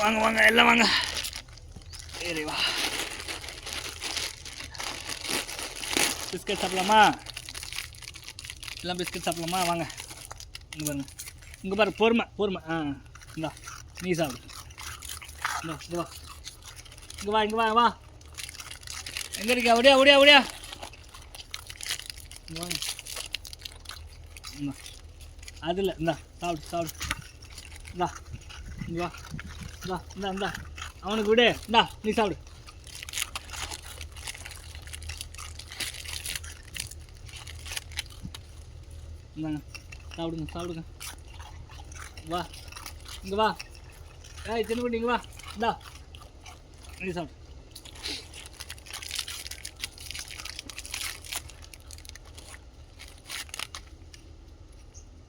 வாங்க வாங்க எல்லாம் வாங்க. சரி வா. பிஸ்கட் சாப்பிடலாமா? எல்லாம் பிஸ்கட் சாப்பிடலாமா? வாங்க. இங்கே பாருங்க. இங்கே பாரு பொறுமை பொறுமை. ஆ இந்தா நீ சாப்பிடு. இந்தா இங்கே வா. இங்கே வா இங்கே வா வா. எங்கே இருக்கியா? ஒடியா ஒடியா ஒடியா இங்கே வாங்க இந்தா. அதில் இந்தா சாப்பிடு சாப்பிடு. இந்தா இங்கே வா. இந்தா இந்தா இந்தா. அவனுக்கு விடு. இந்தா நீ சாப்பிடு. இந்தாங்க. சாப்பிடுங்க சாப்பிடுங்க. வா. இங்கே வா. ஏய் சின்ன பண்ணி இங்கே வா. இந்தா. நீ சாப்பிடு.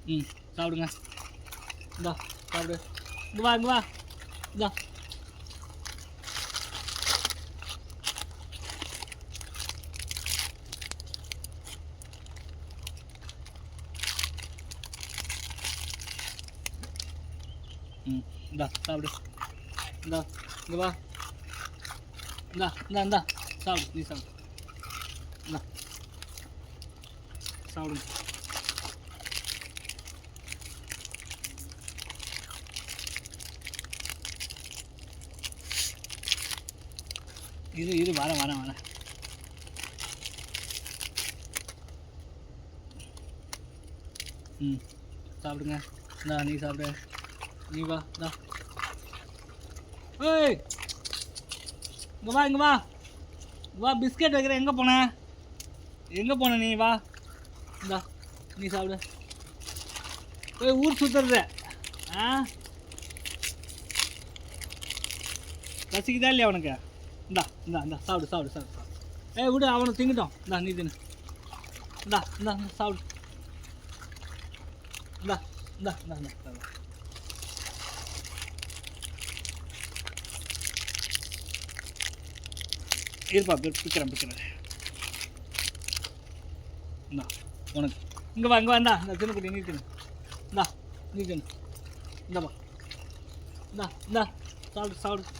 ம் சாப்பிடுங்க. இந்தா சாப்பிடு. இங்கே வா இங்கே வா. இந்தா ம் இந்தா சாப்பிடு இந்தா இங்கே வா இந்தா இந்தா இந்தா சாப்பிடு நீ சாப்பிடு இந்தா சாப்பிடுங்க இது இது வரேன் வரேன் வரேன் ம் சாப்பிடுங்க. இந்தா நீ சாப்பிடு. நீ வா இந்தா. ஏய்! இங்கே வா இங்கே வா. வா பிஸ்கெட் வைக்கிறேன் எங்கே போன? எங்கே போன நீ? வா. இந்தா நீ சாப்பிடு. போய் ஊர் சுற்றுறது ஆ? ரசிக்குதா இல்லையா உனக்கு? இந்தா இந்தா இந்தா சாப்பிடு சாப்பிடு சாப்பிடு. சாப்பிடு ஏய் விடு அவனை திங்கட்டும். இந்தா நீ தின்னு. இந்தா இந்தா இந்தா சாப்பிடு. இந்தா இந்தா இந்தா இந்தா சாப்பிடு இருப்பா பிக்கிறேன் பிக்கிறேன். இந்தா உனக்கு. இங்கே வா இங்கே வா இந்தா இந்த சின்ன குட்டி நீ தின்னு. இந்தா நீ தின்னு. இந்தாப்பா இந்தா இந்தா சாப்பிடு சாப்பிடு.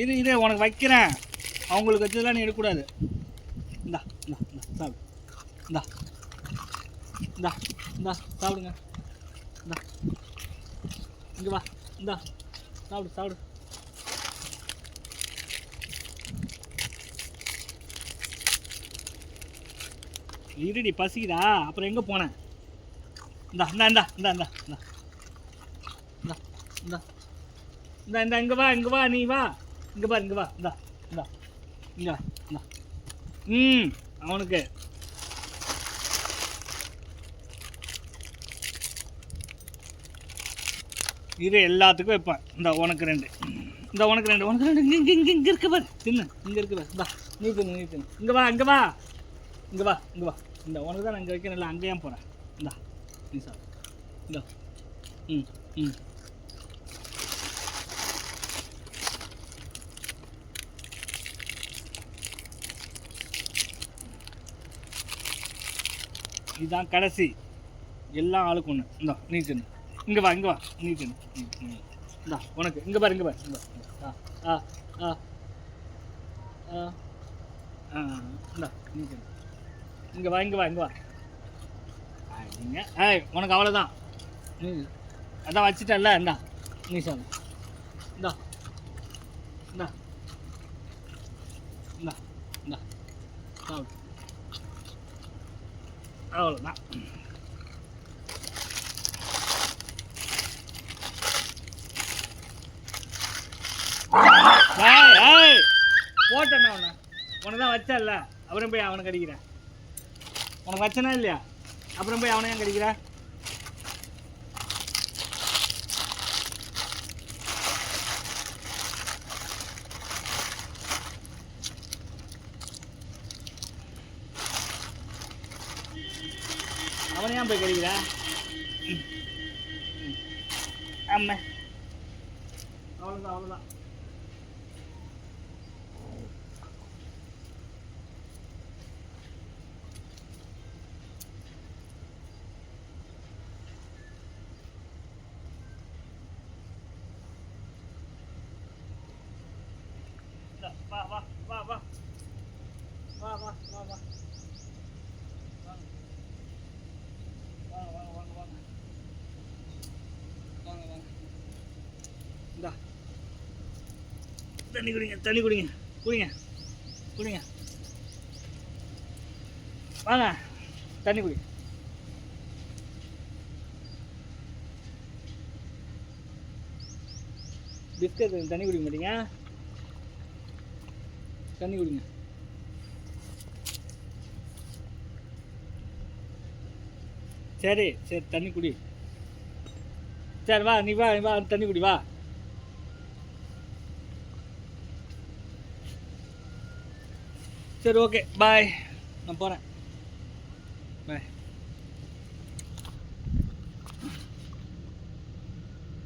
இது இது உனக்கு வைக்கிறேன். அவங்களுக்கு வச்சதெல்லாம் நீ எடுக்கக்கூடாது. இந்தா இந்தா இந்தா சாப்பிடு. இந்தா இந்தா இந்தா சாப்பிடுங்க. இந்தா. இங்கே வா இந்தா. சாப்பிடு சாப்பிடு. இருடி பசிக்குதா? அப்புறம் எங்கே போனேன் இந்தா இந்தா இந்தா இந்தா இந்தா இந்தா. இந்தா இந்தா. இந்தா இந்தா இங்கே வா இங்கே வா நீ வா. இங்கே பாரு இங்கே வா. இந்தா இந்தா இங்கே இந்தா. ம் அவனுக்கு. இது எல்லாத்துக்கும் வைப்பேன். இந்த உனக்கு ரெண்டு. இந்த உனக்கு ரெண்டு. உனக்கு ரெண்டு. இங்கே இங்கே இங்கே இங்கே இருக்கு பாரு. தின்னு. இங்கே இருக்கு பாரு. இந்தா நீ தின்னு நீ தின்னு. இங்கே வா இங்கே வா. இங்கே வா இங்கே வா. இந்த உனக்கு தான் நான் இங்கே வைக்கிறேன். இல்லை அங்கேயே போகிறேன் இந்தா நீ சார் இந்தா. ம் ம். இதுதான் கடைசி. எல்லா ஆளுக்கும் ஒன்று இந்தா நீ இங்கே வா இங்கே வா. நீ ம், ம். இந்தா உனக்கு. இங்கே பாரு இங்கே பாரு. இங்கே ஆ ஆ ஆ. ஆ ஆ இந்தா நீ இங்கே வா இங்கே வா இங்கே வா. அப்படிங்க ஏய் உனக்கு அவ்வளோதான் நீ அதான் வச்சுட்டல இந்தா. நீ சொல்லு. இந்தா. இந்தா. இந்தா இந்தா. சாப்பிட்டு அவ்வளோதான் போட்டேண்ணா அவனை உனக்கு தான் வச்சல அப்புறம் போய் அவனை கடிக்கிறேன். உனக்கு வச்சனா இல்லையா? அப்புறம் போய் அவனையும் கடிக்கிறேன். அவனை ஏன் போய் கிடைக்கிறா ஆமா அவ்வளோதான் அவ்வளோதான் வா வா வா வா. வா வா வா வா. இந்தா. தண்ணி குடிங்க தண்ணி குடிங்க குடிங்க குடிங்க. வாங்க தண்ணி குடி. பிஸ்கட் தண்ணி குடிக்க மாட்டீங்க? தண்ணி குடிங்க. சரி சரி தண்ணி குடி. சரி வா நீ வா நீ வா தண்ணி குடி வா. சரி ஓகே பாய் நான் போகிறேன் பாய்